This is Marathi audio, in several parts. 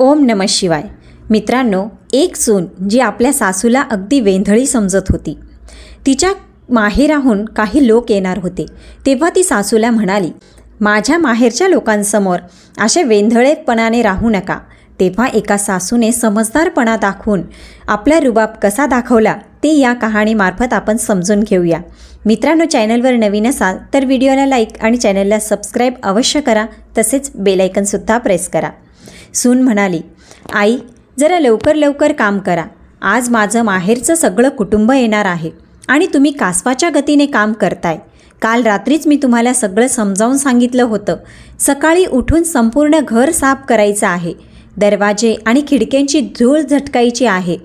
ओम नम शिवाय. मित्रांनो एक सून जी आपल्या सासूला अगदी वेंधळी समजत होती. तिच्या माहेराहून काही लोक येणार होते. तेव्हा ती सासूला म्हणाली माझ्या माहेरच्या लोकांसमोर असे वेंधळेपणाने राहू नका तेव्हा एका सासूने समजदारपणा दाखवून आपला रुबाब कसा दाखवला ते या कहाणीमार्फत आपण समजून घेऊया. मित्रांनो चॅनलवर नवीन असाल तर व्हिडिओला लाईक आणि चॅनलला सबस्क्राईब अवश्य करा. तसेच बेलायकनसुद्धा प्रेस करा. सून म्हणाली आई जरा लवकर लवकर काम करा. आज माझं माहेरचं सगळं कुटुंब येणार आहे आणि तुम्ही कासवाच्या गतीने काम करताय. काल रात्रीच मी तुम्हाला सगळं समजावून सांगितलं होतं. सकाळी उठून संपूर्ण घर साफ करायचं आहे. दरवाजे आणि खिडक्यांची धूळ झटकायची आहे.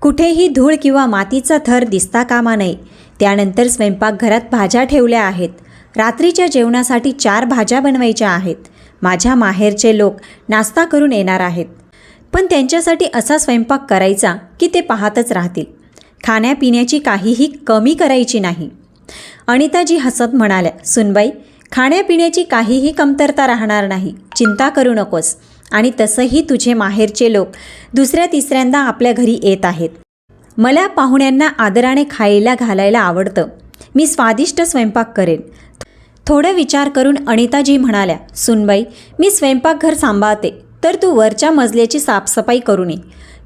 कुठेही धूळ किंवा मातीचा थर दिसता कामा नये. त्यानंतर स्वयंपाकघरात भाज्या ठेवल्या आहेत. रात्रीच्या जेवणासाठी चार भाज्या बनवायच्या आहेत. माझ्या माहेरचे लोक नाश्ता करून येणार आहेत. पण त्यांच्यासाठी असा स्वयंपाक करायचा की ते पाहतच राहतील. खाण्यापिण्याची काहीही कमी करायची नाही. अनिताजी हसत म्हणाल्या सुनबाई खाण्यापिण्याची काहीही कमतरता राहणार नाही. चिंता करू नकोस. आणि तसंही तुझे माहेरचे लोक दुसऱ्या तिसऱ्यांदा आपल्या घरी येत आहेत. मला पाहुण्यांना आदराने खायला घालायला आवडतं. मी स्वादिष्ट स्वयंपाक करेन. थोडं विचार करून अनिताजी म्हणाल्या सुनबाई मी स्वयंपाकघर सांभाळते तर तू वरच्या मजल्याची साफसफाई करू नये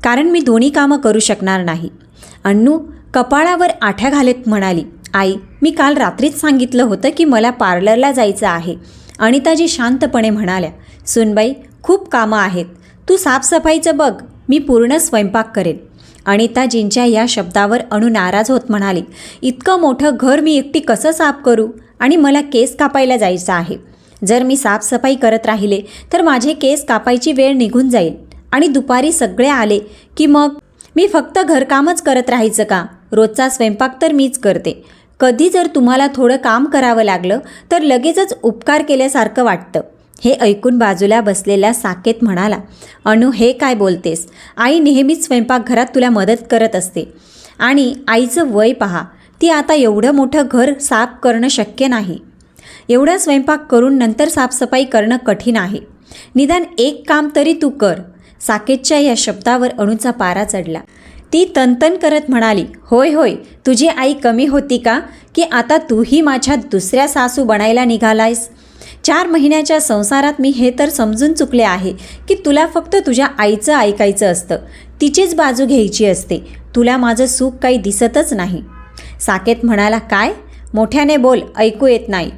कारण मी दोन्ही कामं करू शकणार नाही. अण्णू कपाळावर आठ्या घालत म्हणाली आई मी काल रात्रीच सांगितलं होतं की मला पार्लरला जायचं आहे. अनिताजी शांतपणे म्हणाल्या सुनबाई खूप कामं आहेत तू साफसफाईचं बघ मी पूर्ण स्वयंपाक करेन. अनिताजींच्या या शब्दावर अणू नाराज होत म्हणाली इतकं मोठं घर मी एकटी कसं साफ करू? आणि मला केस कापायला जायचं आहे. जर मी साफसफाई करत राहिले तर माझे केस कापायची वेळ निघून जाईल. आणि दुपारी सगळे आले की मग मी फक्त घरकामच करत राहायचं का? रोजचा स्वयंपाक तर मीच करते. कधी जर तुम्हाला थोडं काम करावं लागलं तर लगेचच उपकार केल्यासारखं वाटतं. हे ऐकून बाजूला बसलेला साकेत म्हणाला अनु हे काय बोलतेस? आई नेहमीच स्वयंपाकघरात तुला मदत करत असते. आणि आईचं वय पहा. ती आता एवढं मोठं घर साफ करणं शक्य नाही. एवढा स्वयंपाक करून नंतर साफसफाई करणं कठीण आहे. निदान एक काम तरी तू कर. साकेतच्या या शब्दावर अणूचा पारा चढला. ती तनतन करत म्हणाली होय होय तुझी आई कमी होती का? की आता तूही माझ्या दुसऱ्या सासू बनायला निघालायस? चार महिन्याच्या संसारात मी हे तर समजून चुकले आहे की तुला फक्त तुझ्या आईचं ऐकायचं असतं. तिचीच बाजू घ्यायची असते. तुला माझं सुख काही दिसतच नाही. साकेत म्हणाला काय? मोठ्याने बोल ऐकू येत नाही.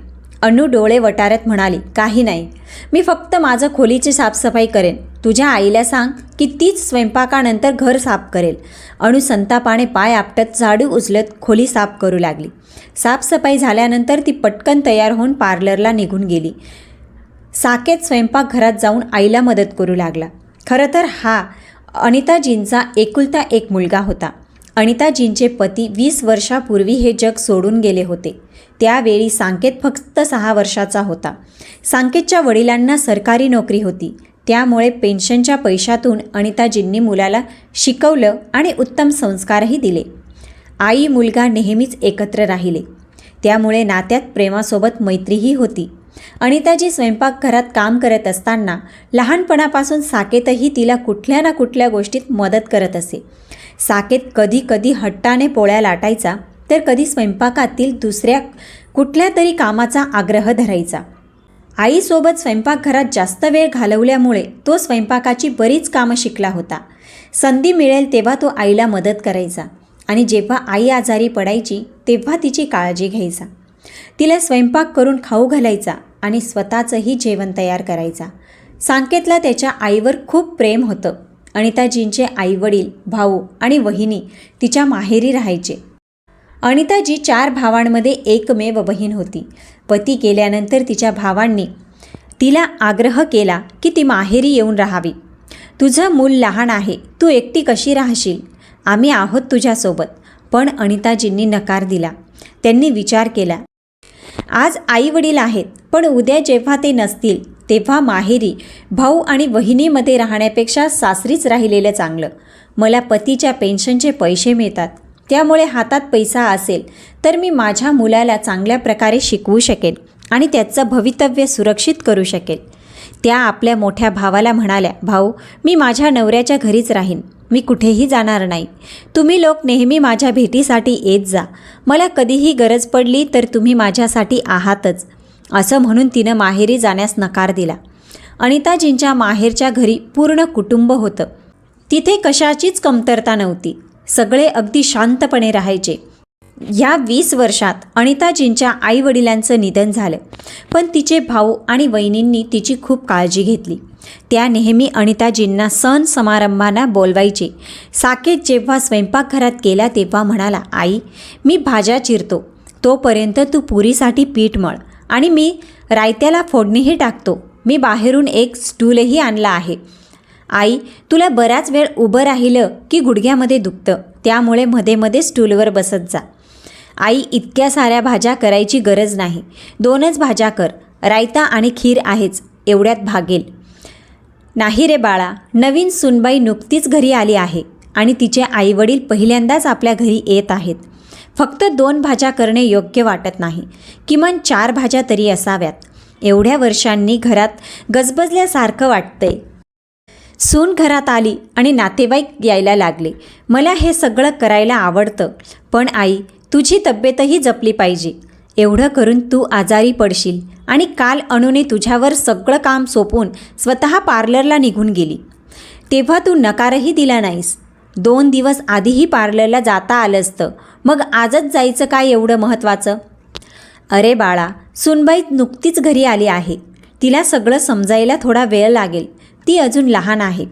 अनु डोळे वटारत म्हणाली काही नाही. मी फक्त माझं खोलीची साफसफाई करेन. तुझ्या आईला सांग की तीच स्वयंपाकानंतर घर साफ करेल. अणू संतापाने पाय आपटत झाडू उचलत खोली साफ करू लागली. साफसफाई झाल्यानंतर ती पटकन तयार होऊन पार्लरला निघून गेली. साकेत स्वयंपाकघरात जाऊन आईला मदत करू लागला. खरं तर हा अनिताजींचा एकुलता एक मुलगा होता. अनिताजींचे पती वीस वर्षापूर्वी हे जग सोडून गेले होते. त्यावेळी सांकेत फक्त सहा वर्षाचा होता. सांकेतच्या वडिलांना सरकारी नोकरी होती. त्यामुळे पेन्शनच्या पैशातून अनिताजींनी मुलाला शिकवलं आणि उत्तम संस्कारही दिले. आई मुलगा नेहमीच एकत्र राहिले. त्यामुळे नात्यात प्रेमासोबत मैत्रीही होती. अनिताजी स्वयंपाकघरात काम करत असताना लहानपणापासून साकेतही तिला कुठल्या ना कुठल्या गोष्टीत मदत करत असे. साकेत कधी कधी हट्टाने पोळ्या लाटायचा तर कधी स्वयंपाकातील दुसऱ्या कुठल्या तरी कामाचा आग्रह धरायचा. आईसोबत स्वयंपाकघरात जास्त वेळ घालवल्यामुळे तो स्वयंपाकाची बरीच कामं शिकला होता. संधी मिळेल तेव्हा तो आईला मदत करायचा आणि जेव्हा आई आजारी पडायची तेव्हा तिची काळजी घ्यायचा. तिला स्वयंपाक करून खाऊ घालायचा आणि स्वतःचंही जेवण तयार करायचा. सांकेतला त्याच्या आईवर खूप प्रेम होतं. अनिताजींचे आईवडील भाऊ आणि वहिनी तिच्या माहेरी राहायचे. अनिताजी चार भावांमध्ये एकमेव बहीण होती. पती गेल्यानंतर तिच्या भावांनी तिला आग्रह केला की ती माहेरी येऊन राहावी. तुझं मूल लहान आहे तू एकटी कशी राहशील? आम्ही आहोत तुझ्यासोबत. पण अनिताजींनी नकार दिला. त्यांनी विचार केला आज आई वडील आहेत पण उद्या जेव्हा ते नसतील तेव्हा माहेरी भाऊ आणि वहिनीमध्ये राहण्यापेक्षा सासरीच राहिलेलं चांगलं. मला पतीच्या पेन्शनचे पैसे मिळतात. त्यामुळे हातात पैसा असेल तर मी माझ्या मुलाला चांगल्या प्रकारे शिकवू शकेन आणि त्याचं भवितव्य सुरक्षित करू शकेल त्या आपल्या मोठ्या भावाला म्हणाल्या भाऊ मी माझ्या नवऱ्याच्या घरीच राहीन. मी कुठेही जाणार नाही. तुम्ही लोक नेहमी माझ्या भेटीसाठी येत जा. मला कधीही गरज पडली तर तुम्ही माझ्यासाठी आहातच. असं म्हणून तिनं माहेरी जाण्यास नकार दिला. अनिताजींच्या माहेरच्या घरी पूर्ण कुटुंब होतं. तिथे कशाचीच कमतरता नव्हती. सगळे अगदी शांतपणे राहायचे. या वीस वर्षात अनिताजींच्या आईवडिलांचं निधन झालं. पण तिचे भाऊ आणि वहिनींनी तिची खूप काळजी घेतली. त्या नेहमी अनिताजींना सण समारंभांना बोलवायचे. साकेत जेव्हा स्वयंपाकघरात गेला तेव्हा म्हणाला आई मी भाज्या चिरतो. तोपर्यंत तू पुरीसाठी पीठ मळ. आणि मी रायत्याला फोडणीही टाकतो. मी बाहेरून एक स्टूलही आणला आहे. आई तुला बराच वेळ उभं राहिलं की गुडघ्यामध्ये दुखतं. त्यामुळे मध्ये मध्ये स्टूलवर बसत जा. आई इतक्या साऱ्या भाज्या करायची गरज नाही. दोनच भाज्या कर. रायता आणि खीर आहेच. एवढ्यात भागेल. नाही रे बाळा नवीन सुनबाई नुकतीच घरी आली आहे आणि तिचे आईवडील पहिल्यांदाच आपल्या घरी येत आहेत. फक्त दोन भाज्या करणे योग्य वाटत नाही. किमान चार भाज्या तरी असाव्यात. एवढ्या वर्षांनी घरात गजबजल्यासारखं वाटतंय. सून घरात आली आणि नातेवाईक यायला लागले. मला हे सगळं करायला आवडतं. पण आई तुझी तब्येतही जपली पाहिजे. एवढं करून तू आजारी पडशील आणि काल अणूने तुझ्यावर सगळं काम सोपवून स्वतः पार्लरला निघून गेली. तेव्हा तू नकारही दिला नाहीस. दोन दिवस आधीही पार्लरला जाता आलं असतं. मग आजच जायचं काय एवढं महत्त्वाचं? अरे बाळा सुनबाई नुकतीच घरी आली आहे. तिला सगळं समजायला थोडा वेळ लागेल. ती अजून लहान आहे.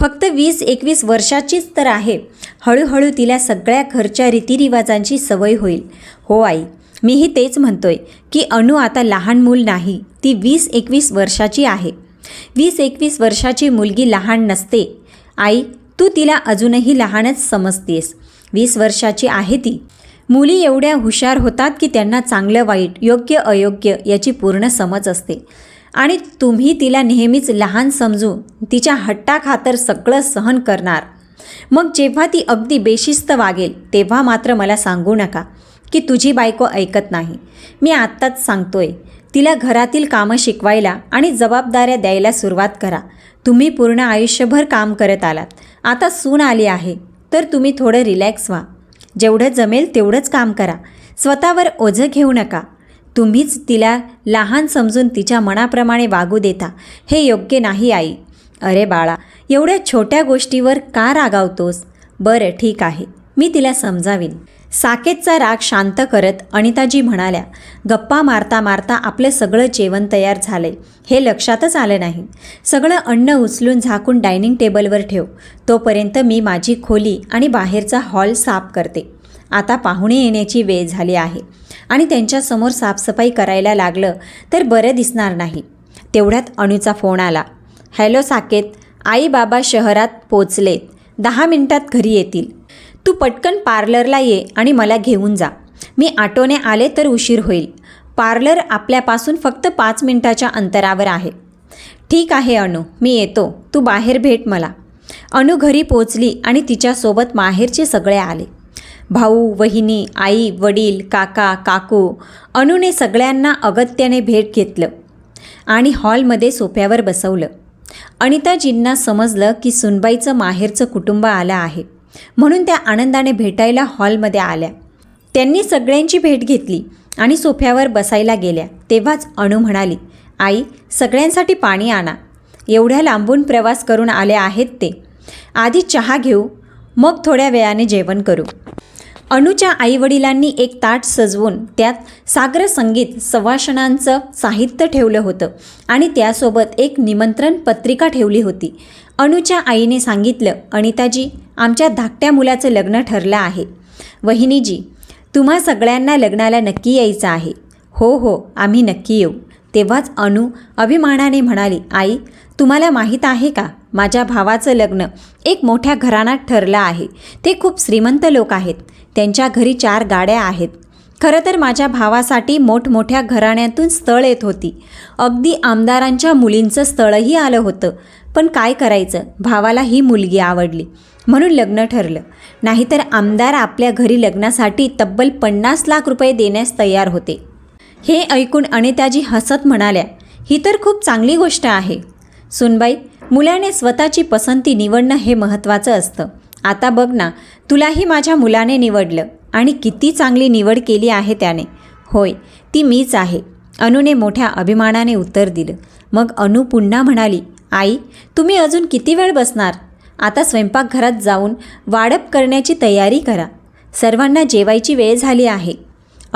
फक्त वीस एकवीस वर्षाचीच तर आहे. हळूहळू तिला सगळ्या घरच्या रीतिरिवाजांची सवय होईल. हो आई मीही तेच म्हणतोय की अणू आता लहान मूल नाही. ती वीस एकवीस वर्षाची आहे. वीस एकवीस वर्षाची मुलगी लहान नसते. आई तू तिला अजूनही लहानच समजतेस. वीस वर्षाची आहे ती. मुली एवढ्या हुशार होतात की त्यांना चांगलं वाईट योग्य अयोग्य याची पूर्ण समज असते. आणि तुम्ही तिला नेहमीच लहान समजून तिच्या हट्टाखातर सगळं सहन करणार. मग जेव्हा ती अगदी बेशिस्त वागेल तेव्हा मात्र मला सांगू नका की तुझी बायको ऐकत नाही. मी आत्ताच सांगतोय तिला घरातील कामं शिकवायला आणि जबाबदाऱ्या द्यायला सुरुवात करा. तुम्ही पूर्ण आयुष्यभर काम करत आलात. आता सून आली आहे. तर तुम्ही थोडं रिलॅक्स व्हा. जेवढं जमेल तेवढंच काम करा. स्वतःवर ओझं घेऊ नका. तुम्हीच तिला लहान समजून तिच्या मनाप्रमाणे वागू देता. हे योग्य नाही आई. अरे बाळा एवढ्या छोट्या गोष्टीवर का रागावतोस? बरं ठीक आहे. मी तिला समजावीन. साकेतचा राग शांत करत अनिताजी म्हणाल्या गप्पा मारता मारता आपलं सगळं जेवण तयार झालंय. हे लक्षातच आलं नाही. सगळं अन्न उचलून झाकून डायनिंग टेबलवर ठेव. तोपर्यंत मी माझी खोली आणि बाहेरचा हॉल साफ करते. आता पाहुणे येण्याची वेळ झाली आहे. आणि त्यांच्यासमोर साफसफाई करायला लागलं तर बरं दिसणार नाही. तेवढ्यात अणूचा फोन आला. हॅलो साकेत आई बाबा शहरात पोचलेत. दहा मिनिटात घरी येतील. तू पटकन पार्लरला ये आणि मला घेऊन जा. मी आटोने आले तर उशीर होईल. पार्लर आपल्यापासून फक्त पाच मिनिटाच्या अंतरावर आहे. ठीक आहे अनु. मी येतो. तू बाहेर भेट मला. अनु घरी पोचली आणि तिच्यासोबत माहेरचे सगळे आले. भाऊ वहिनी आई वडील काका काकू अनुने सगळ्यांना अगत्याने भेट घेतलं आणि हॉलमध्ये सोफ्यावर बसवलं. अनिताजींना समजलं की सुनबाईचं माहेरचं कुटुंब आलं आहे. म्हणून त्या आनंदाने भेटायला हॉलमध्ये आल्या. त्यांनी सगळ्यांची भेट घेतली आणि सोफ्यावर बसायला गेल्या. तेव्हाच अणू म्हणाली आई सगळ्यांसाठी पाणी आणा. एवढ्या लांबून प्रवास करून आले आहेत ते. आधी चहा घेऊ मग थोड्या वेळाने जेवण करू. अणूच्या आईवडिलांनी एक ताट सजवून त्यात सागर संगीत संभाषणांचं साहित्य ठेवलं होतं आणि त्यासोबत एक निमंत्रण पत्रिका ठेवली होती. अणूच्या आईने सांगितलं अनिताजी आमच्या धाकट्या मुलाचं लग्न ठरलं आहे. वहिनीजी तुम्हा सगळ्यांना लग्नाला नक्की यायचं आहे. हो हो आम्ही नक्की येऊ. तेव्हाच अनु अभिमानाने म्हणाली आई तुम्हाला माहीत आहे का? माझ्या भावाचं लग्न एक मोठ्या घराण्यात ठरलं आहे. ते खूप श्रीमंत लोक आहेत. त्यांच्या घरी चार गाड्या आहेत. खरं तर माझ्या भावासाठी मोठमोठ्या घराण्यातून स्थळ येत होती. अगदी आमदारांच्या मुलींचं स्थळही आलं होतं. पण काय करायचं? भावाला ही मुलगी आवडली. म्हणून लग्न ठरलं. नाहीतर आमदार आपल्या घरी लग्नासाठी तब्बल पन्नास लाख रुपये देण्यास तयार होते. हे ऐकून अनिताजी हसत म्हणाल्या ही तर खूप चांगली गोष्ट आहे. सुनबाई मुलाने स्वतःची पसंती निवडणं हे महत्त्वाचं असतं. आता बघ ना तुलाही माझ्या मुलाने निवडलं आणि किती चांगली निवड केली आहे त्याने. होय ती मीच आहे. अनुने मोठ्या अभिमानाने उत्तर दिलं. मग अनु पुन्हा म्हणाली आई तुम्ही अजून किती वेळ बसणार? आता स्वयंपाकघरात जाऊन वाढप करण्याची तयारी करा. सर्वांना जेवायची वेळ झाली आहे.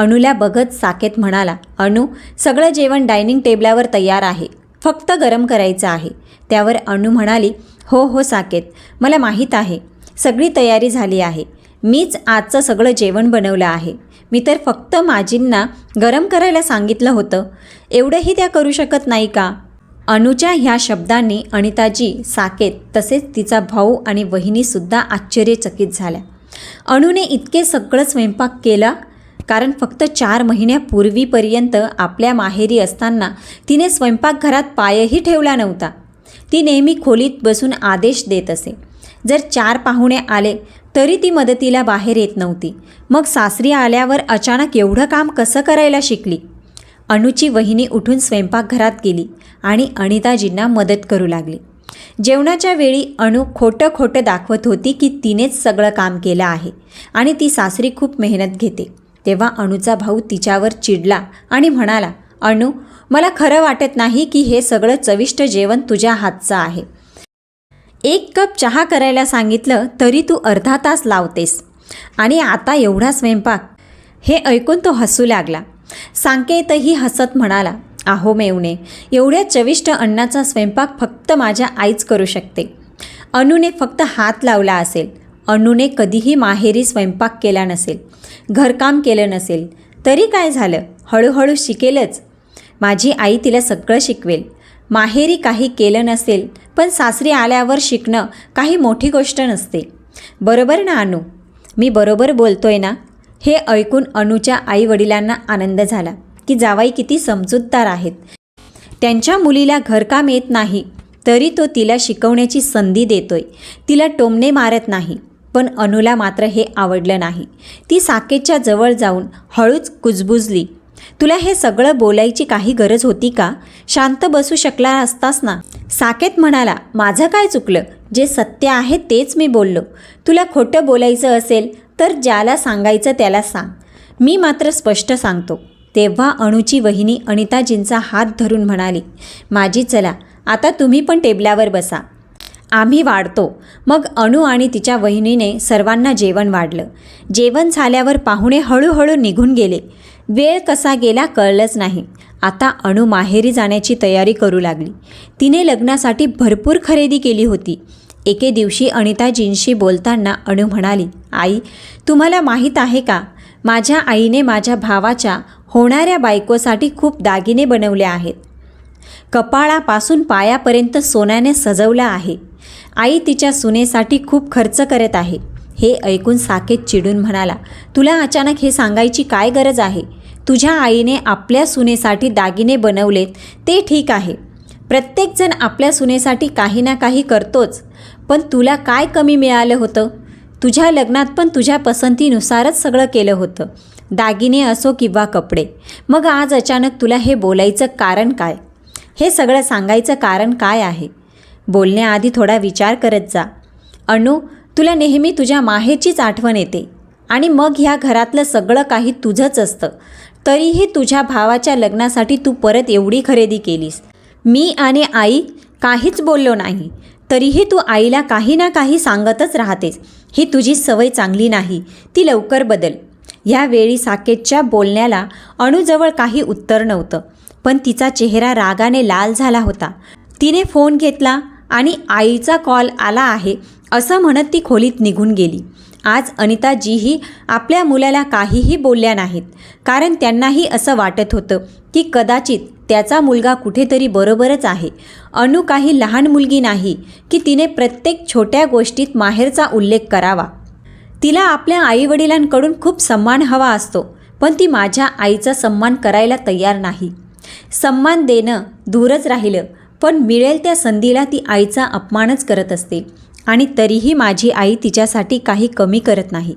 अणूला बघत साकेत म्हणाला अणू सगळं जेवण डायनिंग टेबलावर तयार आहे. फक्त गरम करायचं आहे. त्यावर अणू म्हणाली हो हो साकेत. मला माहीत आहे. सगळी तयारी झाली आहे. मीच आजचं सगळं जेवण बनवलं आहे. मी तर फक्त माजींना गरम करायला सांगितलं होतं. एवढंही त्या करू शकत नाही का? अनुच्या ह्या शब्दांनी अनिताजी साकेत तसेच तिचा भाऊ आणि वहिनीसुद्धा आश्चर्यचकित झाल्या. अणूने इतके सगळं स्वयंपाक केला कारण फक्त चार महिन्यापूर्वीपर्यंत आपल्या माहेरी असताना तिने स्वयंपाकघरात पायही ठेवला नव्हता. ती नेहमी खोलीत बसून आदेश देत असे. जर चार पाहुणे आले तरी ती मदतीला बाहेर येत नव्हती. मग सासरी आल्यावर अचानक एवढं काम कसं करायला शिकली? अणूची वहिनी उठून स्वयंपाकघरात गेली आणि अनिताजींना मदत करू लागली. जेवणाच्या वेळी अणू खोटं खोटं दाखवत होती की तिनेच सगळं काम केलं आहे आणि ती सासरी खूप मेहनत घेते. तेव्हा अणूचा भाऊ तिच्यावर चिडला आणि म्हणाला अणू मला खरं वाटत नाही की हे सगळं चविष्ट जेवण तुझ्या हातचं आहे. एक कप चहा करायला सांगितलं तरी तू अर्धा तास लावतेस. आणि आता एवढा स्वयंपाक. हे ऐकून तो हसू लागला. सांकेतही हसत म्हणाला आहो मेवणे एवढ्या चविष्ट अन्नाचा स्वयंपाक फक्त माझ्या आईच करू शकते. अनुने फक्त हात लावला असेल. अनुने कधीही माहेरी स्वयंपाक केला नसेल घरकाम केलं नसेल तरी काय झालं? हळूहळू शिकेलच. माझी आई तिला सगळं शिकवेल. माहेरी काही केलं नसेल पण सासरी आल्यावर शिकणं काही मोठी गोष्ट नसते. बरोबर ना अनु? मी बरोबर बोलतोय ना? हे ऐकून अनुच्या आईवडिलांना आनंद झाला की जावाई किती समजूतदार आहेत. त्यांच्या मुलीला घरकाम येत नाही तरी तो तिला शिकवण्याची संधी देतोय. तिला टोमणे मारत नाही. पण अनुला मात्र हे आवडलं नाही. ती साकेतच्या जवळ जाऊन हळूच कुजबुजली. तुला हे सगळं बोलायची काही गरज होती का? शांत बसू शकला असतास ना? साकेत म्हणाला माझं काय चुकलं? जे सत्य आहे तेच मी बोललो. तुला खोटं बोलायचं असेल तर ज्याला सांगायचं त्याला सांग. मी मात्र स्पष्ट सांगतो. तेव्हा अणूची वहिनी अनिताजींचा हात धरून म्हणाली माझी चला आता तुम्ही पण टेबलावर बसा. आम्ही वाढतो. मग अणू आणि तिच्या वहिनीने सर्वांना जेवण वाढलं. जेवण झाल्यावर पाहुणे हळूहळू निघून गेले. वेळ कसा गेला कळलंच नाही. आता अणू माहेरी जाण्याची तयारी करू लागली. तिने लग्नासाठी भरपूर खरेदी केली होती. एके दिवशी अनिताजींशी बोलताना अणू म्हणाली आई तुम्हाला माहीत आहे का? माझ्या आईने माझ्या भावाच्या होणाऱ्या बायकोसाठी खूप दागिने बनवले आहेत. कपाळापासून पायापर्यंत सोन्याने सजवलं आहे. आई तिच्या सुनेसाठी खूप खर्च करत आहे. हे ऐकून साकेत चिडून म्हणाला तुला अचानक हे सांगायची काय गरज आहे? तुझ्या आईने आपल्या सुनेसाठी दागिने बनवलेत ते ठीक आहे. प्रत्येकजण आपल्या सुनेसाठी काही ना काही करतोच. पण तुला काय कमी मिळालं होतं? तुझ्या लग्नात पण तुझ्या पसंतीनुसारच सगळं केलं होतं. दागिने असो किंवा कपडे. मग आज अचानक तुला हे बोलायचं कारण काय? हे सगळं सांगायचं कारण काय आहे? बोलण्याआधी थोडा विचार करत जा. अणू तुला नेहमी तुझ्या माहेचीच आठवण येते आणि मग ह्या घरातलं सगळं काही तुझंच असतं. तरीही तुझ्या भावाच्या लग्नासाठी तू परत एवढी खरेदी केलीस. मी आणि आई काहीच बोललो नाही. तरीही तू आईला काही ना काही सांगतच राहतेस. ही तुझी सवय चांगली नाही. ती लवकर बदल. यावेळी साकेतच्या बोलण्याला अणूजवळ काही उत्तर नव्हतं. पण तिचा चेहरा रागाने लाल झाला होता. तिने फोन घेतला. आणि आईचा कॉल आला आहे असं म्हणत ती खोलीत निघून गेली. आज अनिताजीही आपल्या मुलाला काहीही बोलल्या नाहीत कारण त्यांनाही असं वाटत होतं की कदाचित त्याचा मुलगा कुठेतरी बरोबरच आहे. अनु काही लहान मुलगी नाही की तिने प्रत्येक छोट्या गोष्टीत माहेरचा उल्लेख करावा. तिला आपल्या आईवडिलांकडून खूप सन्मान हवा असतो पण ती माझ्या आईचा सन्मान करायला तयार नाही. सन्मान देणं दूरच राहिलं पण मिळेल त्या संधीला ती आईचा अपमानच करत असते. आणि तरीही माझी आई तिच्यासाठी काही कमी करत नाही.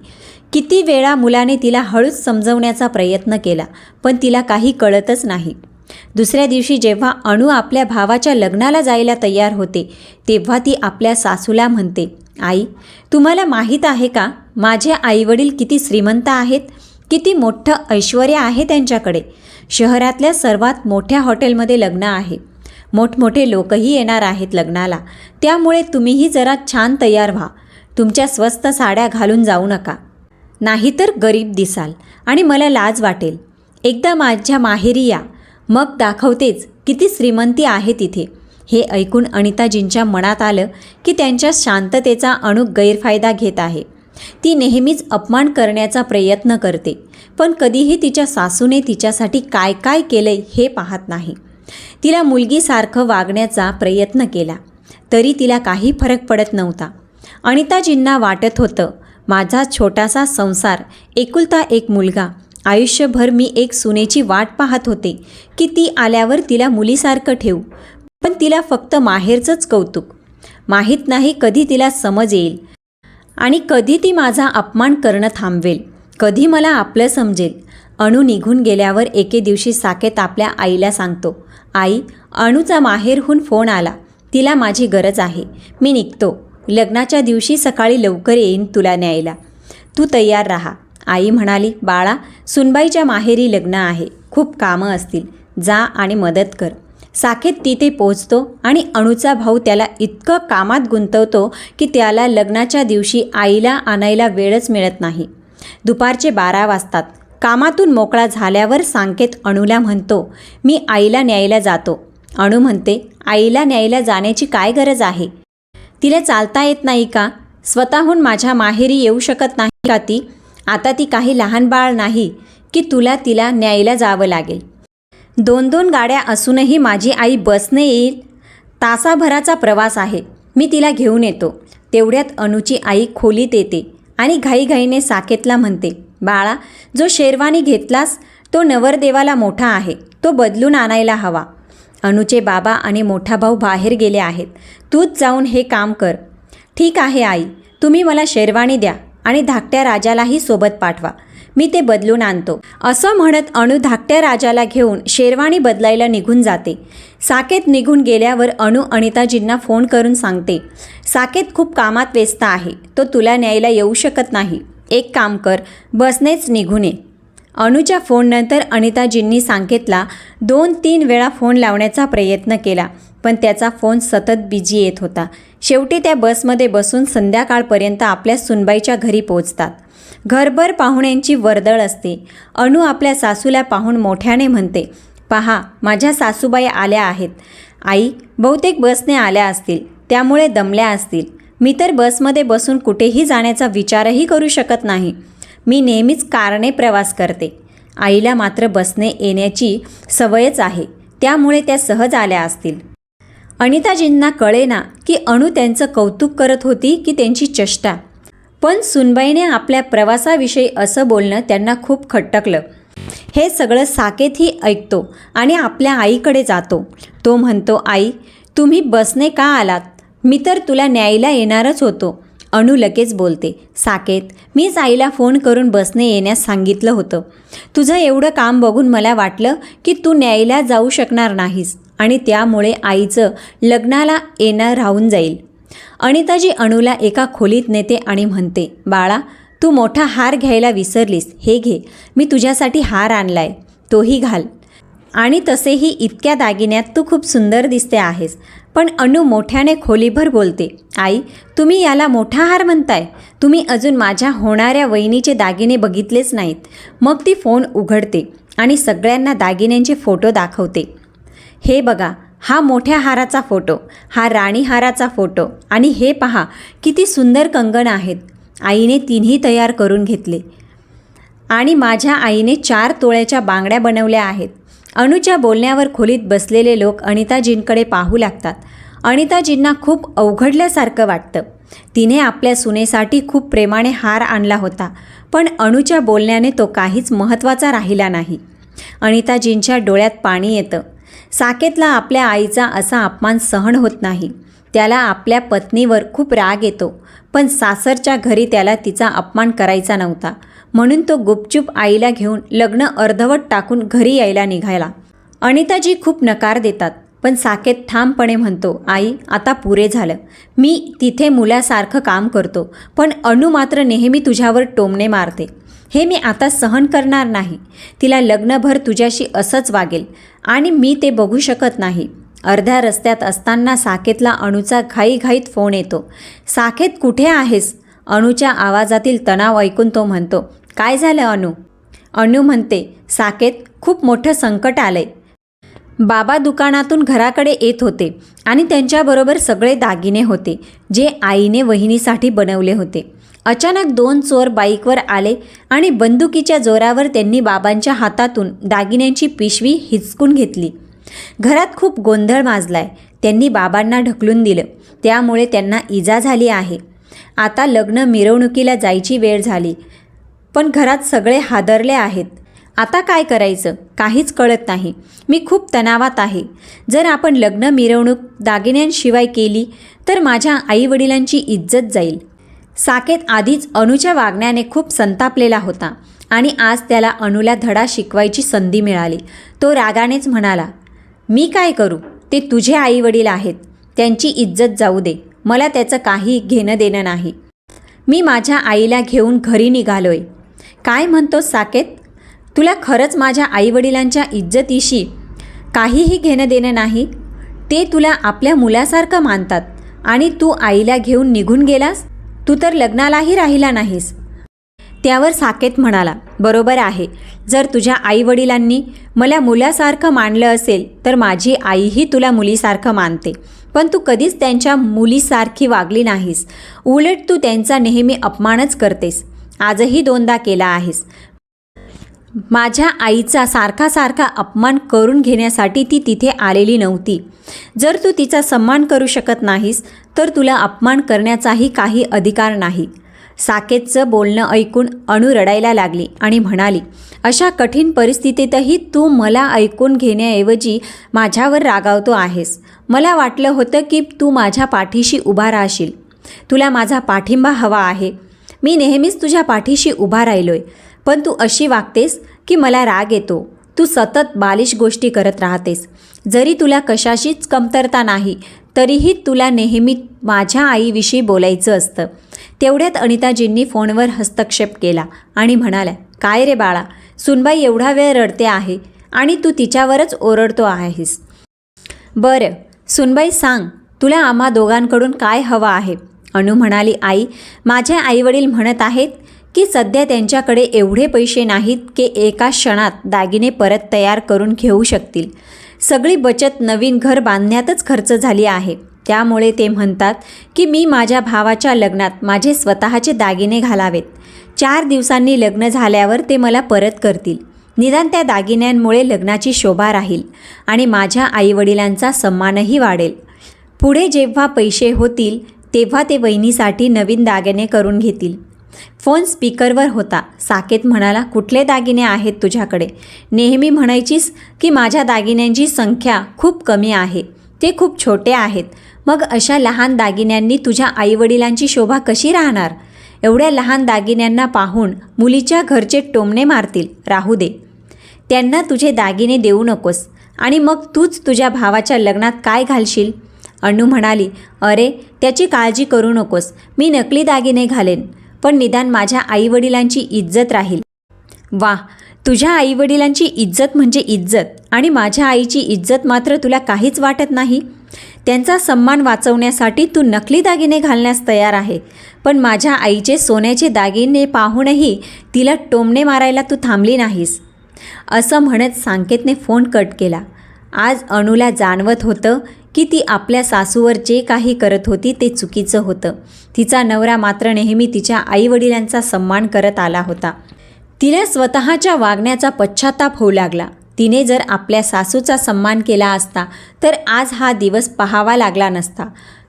किती वेळा मुलाने तिला हळूच समजवण्याचा प्रयत्न केला पण तिला काही कळतच नाही. दुसऱ्या दिवशी जेव्हा अणू आपल्या भावाच्या लग्नाला जायला तयार होते तेव्हा ती आपल्या सासूला म्हणते आई तुम्हाला माहीत आहे का माझे आईवडील किती श्रीमंत आहेत? किती मोठं ऐश्वर आहे त्यांच्याकडे. शहरातल्या सर्वात मोठ्या हॉटेलमध्ये लग्न आहे. मोठमोठे लोकही येणार आहेत लग्नाला. त्यामुळे तुम्हीही जरा छान तयार व्हा. तुमच्या स्वस्त साड्या घालून जाऊ नका. नाहीतर गरीब दिसाल आणि मला लाज वाटेल. एकदा माझ्या माहेरी या. मग दाखवतेच किती श्रीमंती आहे तिथे हे ऐकून अनिताजींच्या मनात आलं की त्यांच्या शांततेचा अणू गैरफायदा घेत आहे. ती नेहमीच अपमान करण्याचा प्रयत्न करते. पण कधीही तिच्या सासूने तिच्यासाठी काय काय केलंय हे पाहत नाही. तिला मुलगीसारखं वागण्याचा प्रयत्न केला. तरी तिला काही फरक पडत नव्हता. अनिताजींना वाटत होतं माझा छोटासा संसार एकुलता एक मुलगा आयुष्यभर मी एक सुनेची वाट पाहत होते की ती आल्यावर तिला मुलीसारखं ठेवू. पण तिला फक्त माहेरचंच कौतुक. माहीत नाही कधी तिला समज येईल आणि कधी ती माझा अपमान करणं थांबवेल. कधी मला आपलं समजेल. अणू निघून गेल्यावर एके दिवशी साकेत आपल्या आईला सांगतो आई अणूचा माहेरहून फोन आला. तिला माझी गरज आहे. मी निघतो. लग्नाच्या दिवशी सकाळी लवकर येईन तुला न्यायला. तू तयार राहा. आई म्हणाली बाळा सुनबाईच्या माहेरी लग्न आहे. खूप कामं असतील. जा आणि मदत कर. साखेत तिथे पोचतो आणि अणूचा भाऊ त्याला इतकं कामात गुंतवतो की त्याला लग्नाच्या दिवशी आईला आणायला वेळच मिळत नाही. दुपारचे बारा वाजतात. कामातून मोकळा झाल्यावर सांकेत अणूला म्हणतो मी आईला न्यायला जातो. अणू म्हणते आईला न्यायला जाण्याची काय गरज आहे? तिला चालता येत नाही का? स्वतःहून माझ्या माहेरी येऊ शकत नाही का ती? आता ती काही लहान बाळ नाही की तुला तिला न्यायला जावं लागेल. दोन दोन गाड्या असूनही माझी आई बसने येईल. तासाभराचा प्रवास आहे. मी तिला घेऊन येतो. तेवढ्यात अणूची आई खोलीत येते आणि घाईघाईने साकेतला म्हणते बाळा जो शेरवानी घेतलास तो नवरदेवाला मोठा आहे. तो बदलून आणायला हवा. अनुचे बाबा आणि मोठा भाऊ बाहेर गेले आहेत. तूच जाऊन हे काम कर. ठीक आहे आई. तुम्ही मला शेरवाणी द्या आणि धाकट्या राजालाही सोबत पाठवा. मी ते बदलून आणतो. असं म्हणत अणू धाकट्या राजाला घेऊन शेरवाणी बदलायला निघून जाते. साकेत निघून गेल्यावर अणू अनिताजींना फोन करून सांगते साकेत खूप कामात व्यस्त आहे. तो तुला न्यायला येऊ शकत नाही. एक काम कर बसनेच निघून ये. अणूच्या फोननंतर अनिताजींनी सांकेतला दोन तीन वेळा फोन लावण्याचा प्रयत्न केला पण त्याचा फोन सतत बिजी येत होता. शेवटी त्या बसमध्ये बसून संध्याकाळपर्यंत आपल्या सुनबाईच्या घरी पोहोचतात. घरभर पाहुण्यांची वर्दळ असते. अणू आपल्या सासूला पाहून मोठ्याने म्हणते पहा माझ्या सासूबाई आल्या आहेत. आई बहुतेक बसने आल्या असतील त्यामुळे दमल्या असतील. मी तर बसमध्ये बसून कुठेही जाण्याचा विचारही करू शकत नाही. मी नेहमीच कारने प्रवास करते. आईला मात्र बसने येण्याची सवयच आहे. त्यामुळे त्या सहज आल्या असतील. अनिताजींना कळेना की अणू त्यांचं कौतुक करत होती की त्यांची चष्टा. पण सुनबाईने आपल्या प्रवासाविषयी असं बोलणं त्यांना खूप खटकलं. हे सगळं साकेतही ऐकतो आणि आपल्या आईकडे जातो. तो म्हणतो आई तुम्ही बसने का आलात? मी तर तुला न्यायला येणारच होतो. अणू लगेच बोलते साकेत मीच आईला फोन करून बसने येण्यास सांगितलं होतं. तुझं एवढं काम बघून मला वाटलं की तू न्यायला जाऊ शकणार नाहीस आणि त्यामुळे आईचं लग्नाला येणं राहून जाईल. अनिताजी अणूला एका खोलीत नेते आणि म्हणते बाळा तू मोठा हार घ्यायला विसरलीस. हे घे मी तुझ्यासाठी हार आणलाय. तोही घाल. आणि तसेही इतक्या दागिन्यात तू खूप सुंदर दिसते आहेस. पण अणू मोठ्याने खोलीभर बोलते आई तुम्ही याला मोठा हार म्हणताय. तुम्ही अजून माझ्या होणाऱ्या वहिनीचे दागिने बघितलेच नाहीत. मग ती फोन उघडते आणि सगळ्यांना दागिन्यांचे फोटो दाखवते. हे बघा हा मोठ्या हाराचा फोटो हा राणी हाराचा फोटो आणि हे पहा किती सुंदर कंगण आहेत. आईने तिन्ही तयार करून घेतले. आणि माझ्या आईने चार तोळ्याच्या बांगड्या बनवल्या आहेत. अणूच्या बोलण्यावर खोलीत बसलेले लोक अनिताजींकडे पाहू लागतात. अनिताजींना खूप अवघडल्यासारखं वाटतं. तिने आपल्या सुनेसाठी खूप प्रेमाने हार आणला होता पण अणूच्या बोलण्याने तो काहीच महत्त्वाचा राहिला नाही. अनिताजींच्या डोळ्यात पाणी येतं. साकेतला आपल्या आईचा असा अपमान सहन होत नाही. त्याला आपल्या पत्नीवर खूप राग येतो पण सासरच्या घरी त्याला तिचा अपमान करायचा नव्हता. म्हणून तो गुपचूप आईला घेऊन लग्न अर्धवट टाकून घरी यायला निघाला अनिताजी खूप नकार देतात पण साकेत ठामपणे म्हणतो आई आता पुरे झालं. मी तिथे मुलासारखं काम करतो पण अणू मात्र नेहमी तुझ्यावर टोमणे मारते. हे मी आता सहन करणार नाही. तिला लग्नभर तुझ्याशी असंच वागेल आणि मी ते बघू शकत नाही. अर्ध्या रस्त्यात असताना साकेतला अणूचा घाईघाईत फोन येतो. साकेत कुठे आहेस? अणूच्या आवाजातील तणाव ऐकून तो म्हणतो काय झालं अनु? अनु म्हणते साकेत खूप मोठं संकट आलंय. बाबा दुकानातून घराकडे येत होते आणि त्यांच्याबरोबर सगळे दागिने होते जे आईने वहिनीसाठी बनवले होते. अचानक दोन चोर बाईकवर आले आणि बंदुकीच्या जोरावर त्यांनी बाबांच्या हातातून दागिन्यांची पिशवी हिचकून घेतली. घरात खूप गोंधळ माजलाय त्यांनी बाबांना ढकलून दिलं. त्यामुळे त्यांना इजा झाली आहे. आता लग्न मिरवणुकीला जायची वेळ झाली. पण घरात सगळे हादरले आहेत. आता काय करायचं? काहीच कळत नाही. मी खूप तणावात आहे. जर आपण लग्न मिरवणूक दागिन्यांशिवाय केली तर माझ्या आईवडिलांची इज्जत जाईल. साकेत आधीच अणूच्या वागण्याने खूप संतापलेला होता आणि आज त्याला अणूला धडा शिकवायची संधी मिळाली. तो रागानेच म्हणाला मी काय करू? ते तुझे आईवडील आहेत. त्यांची इज्जत जाऊ दे. मला त्याचं काही घेणं देणं नाही. मी माझ्या आईला घेऊन घरी निघालोय. काय म्हणतोस साकेत? तुला खरंच माझ्या आईवडिलांच्या इज्जतीशी काहीही घेणं देणं नाही? ते तुला आपल्या मुलासारखं मानतात आणि तू आईला घेऊन निघून गेलास? तू तर लग्नालाही राहिला नाहीस. त्यावर साकेत म्हणाला बरोबर आहे. जर तुझ्या आईवडिलांनी मला मुलासारखं मानलं असेल तर माझी आईही तुला मुलीसारखं मानते. पण तू कधीच त्यांच्या मुलीसारखी वागली नाहीस. उलट तू त्यांचा नेहमी अपमानच करतेस. आजही दोनदा केला आहेस. माझ्या आईचा सारखा सारखा अपमान करून घेण्यासाठी ती तिथे आलेली नव्हती. जर तू तिचा सन्मान करू शकत नाहीस तर तुला अपमान करण्याचाही काही अधिकार नाही. साकेतचं बोलणं ऐकून अणू रडायला लागली आणि म्हणाली अशा कठीण परिस्थितीतही तू मला ऐकून घेण्याऐवजी माझ्यावर रागावतो आहेस. मला वाटलं होतं की तू माझ्या पाठीशी उभा राहशील. तुला माझा पाठिंबा हवा आहे. मी नेहमीच तुझ्या पाठीशी उभा राहिलोय पण तू अशी वागतेस की मला राग येतो. तू सतत बालिश गोष्टी करत राहतेस. जरी तुला कशाशीच कमतरता नाही तरीही तुला नेहमी माझ्या आईविषयी बोलायचं असतं. तेवढ्यात अनिताजींनी फोनवर हस्तक्षेप केला आणि म्हणाल्या काय रे बाळा सुनबाई एवढा वेळ रडते आहे आणि तू तिच्यावरच ओरडतो आहेस. बरं सुनबाई सांग तुला आम्हा दोघांकडून काय हवं आहे? अनु म्हणाली आई माझे आईवडील म्हणत आहेत की सध्या त्यांच्याकडे एवढे पैसे नाहीत की एका क्षणात दागिने परत तयार करून घेऊ शकतील. सगळी बचत नवीन घर बांधण्यातच खर्च झाली आहे. त्यामुळे ते म्हणतात की मी माझ्या भावाच्या लग्नात माझे स्वतःचे दागिने घालावेत. चार दिवसांनी लग्न झाल्यावर ते मला परत करतील. निदान त्या दागिन्यांमुळे लग्नाची शोभा राहील आणि माझ्या आईवडिलांचा सन्मानही वाढेल. पुढे जेव्हा पैसे होतील तेव्हा ते वहिनीसाठी नवीन दागिने करून घेतील. फोन स्पीकरवर होता. साकेत म्हणाला कुठले दागिने आहेत तुझ्याकडे? नेहमी म्हणायचीस की माझ्या दागिन्यांची संख्या खूप कमी आहे. ते खूप छोटे आहेत. मग अशा लहान दागिन्यांनी तुझ्या आईवडिलांची शोभा कशी राहणार? एवढ्या लहान दागिन्यांना पाहून मुलीच्या घरचे टोमणे मारतील. राहू दे. त्यांना तुझे दागिने देऊ नकोस. आणि मग तूच तुझ्या भावाच्या लग्नात काय घालशील? अण्णू म्हणाली अरे त्याची काळजी करू नकोस. मी नकली दागिने घालेन पण निदान माझ्या आईवडिलांची इज्जत राहील. वा तुझ्या आईवडिलांची इज्जत म्हणजे इज्जत आणि माझ्या आईची इज्जत मात्र तुला काहीच वाटत नाही? त्यांचा सन्मान वाचवण्यासाठी तू नकली दागिने घालण्यास तयार आहे. पण माझ्या आईचे सोन्याचे दागिने पाहूनही तिला टोमणे मारायला तू थांबली नाहीस. असं म्हणत सांकेतने फोन कट केला. आज अणूला जाणवत होतं की ती आपल्या सासूवर जे काही करत होती ते चुकीचं होतं. तिचा नवरा मात्र नेहमी तिच्या आईवडिलांचा सन्मान करत आला होता. तिला स्वतःच्या वागण्याचा पश्चाताप होऊ लागला. तिने जर आपल्या सासूचा सन्मान केला असता तर आज हा दिवस पाहावा लागला नसता.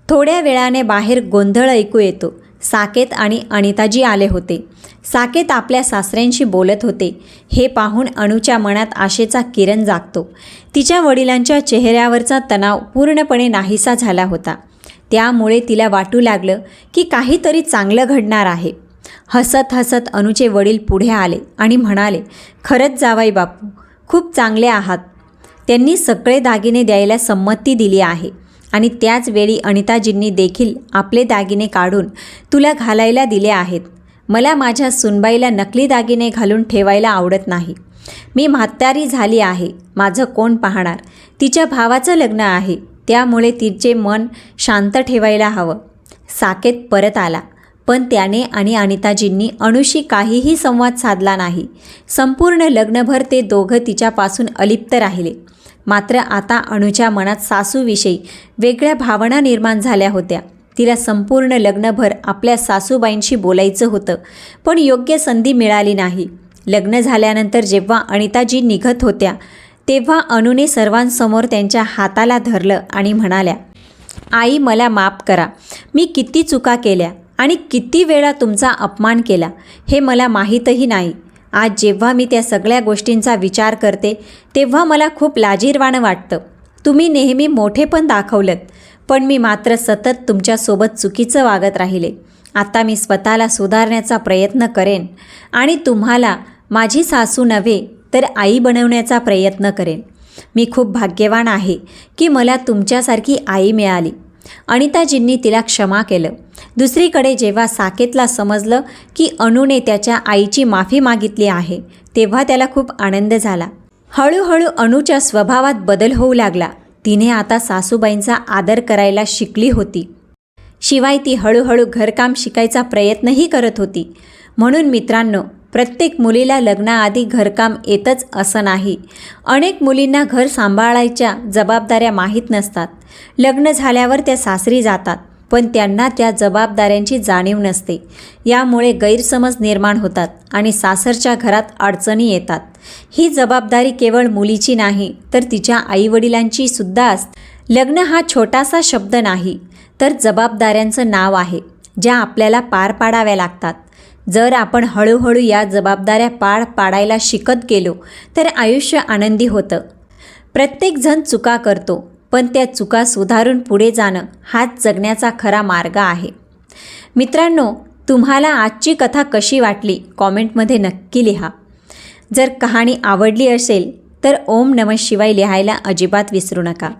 थोड्या वेळाने बाहेर गोंधळ ऐकू येतो. साकेत आणि अनिताजी आले होते. साकेत आपल्या सासऱ्यांशी बोलत होते. हे पाहून अणूच्या मनात आशेचा किरण जागतो. तिच्या वडिलांच्या चेहऱ्यावरचा तणाव पूर्णपणे नाहीसा झाला होता. त्यामुळे तिला वाटू लागलं की काहीतरी चांगलं घडणार आहे. हसत हसत अनुचे वडील पुढे आले आणि म्हणाले खरंच जावाई बापू खूप चांगले आहात. त्यांनी सगळे दागिने द्यायला संमती दिली आहे आणि त्याचवेळी अनिताजींनी देखील आपले दागिने काढून तुला घालायला दिले आहेत. मला माझ्या सुनबाईला नकली दागिने घालून ठेवायला आवडत नाही. मी म्हातारी झाली आहे. माझं कोण पाहणार? तिच्या भावाचं लग्न आहे. त्यामुळे तिचे मन शांत ठेवायला हवं. साकेत परत आला. पण त्याने आणि अनिताजींनी अणुशी काहीही संवाद साधला नाही. संपूर्ण लग्नभर ते दोघं तिच्यापासून अलिप्त राहिले. मात्र आता अणूच्या मनात सासूविषयी वेगळ्या भावना निर्माण झाल्या होत्या. तिला संपूर्ण लग्नभर आपल्या सासूबाईंशी बोलायचं होतं पण योग्य संधी मिळाली नाही. लग्न झाल्यानंतर जेव्हा अनिताजी निघत होत्या तेव्हा अनुने सर्वांसमोर त्यांच्या हाताला धरलं आणि म्हणाल्या आई मला माफ करा. मी किती चुका केल्या आणि किती वेळा तुमचा अपमान केला हे मला माहीतही नाही. आज जेव्हा मी त्या सगळ्या गोष्टींचा विचार करते तेव्हा मला खूप लाजीरवाणं वाटतं. तुम्ही नेहमी मोठेपण दाखवलं पण मी मात्र सतत तुमच्यासोबत चुकीचं वागत राहिले. आता मी स्वतःला सुधारण्याचा प्रयत्न करेन आणि तुम्हाला माझी सासू नव्हे तर आई बनवण्याचा प्रयत्न करेन. मी खूप भाग्यवान आहे की मला तुमच्यासारखी आई मिळाली. अनिताजींनी तिला क्षमा केलं. दुसरीकडे जेव्हा साकेतला समजलं की अणूने त्याच्या आईची माफी मागितली आहे तेव्हा त्याला खूप आनंद झाला. हळूहळू अणूच्या स्वभावात बदल होऊ लागला. तिने आता सासूबाईंचा आदर करायला शिकली होती. शिवाय ती हळूहळू घरकाम शिकायचा प्रयत्नही करत होती. म्हणून मित्रांनो प्रत्येक मुलीला लग्नाआधी घरकाम येतच असं नाही. अनेक मुलींना घर सांभाळायच्या जबाबदाऱ्या माहीत नसतात. लग्न झाल्यावर त्या सासरी जातात. पण त्यांना त्या जबाबदाऱ्यांची जाणीव नसते. यामुळे गैरसमज निर्माण होतात आणि सासरच्या घरात अडचणी येतात. ही जबाबदारी केवळ मुलीची नाही तर तिच्या आईवडिलांची सुद्धा असते. लग्न हा छोटासा शब्द नाही तर जबाबदाऱ्यांचं नाव आहे ज्या आपल्याला पार पाडाव्या लागतात. जर आपण हळूहळू या जबाबदाऱ्या पार पाडायला शिकत गेलो तर आयुष्य आनंदी होतं. प्रत्येकजण चुका करतो पण त्या चुका सुधारून पुढे जाणं हाच जगण्याचा खरा मार्ग आहे. मित्रांनो तुम्हाला आजची कथा कशी वाटली? कॉमेंटमध्ये नक्की लिहा. जर कहाणी आवडली असेल तर ओम नम शिवाय लिहायला अजिबात विसरू नका.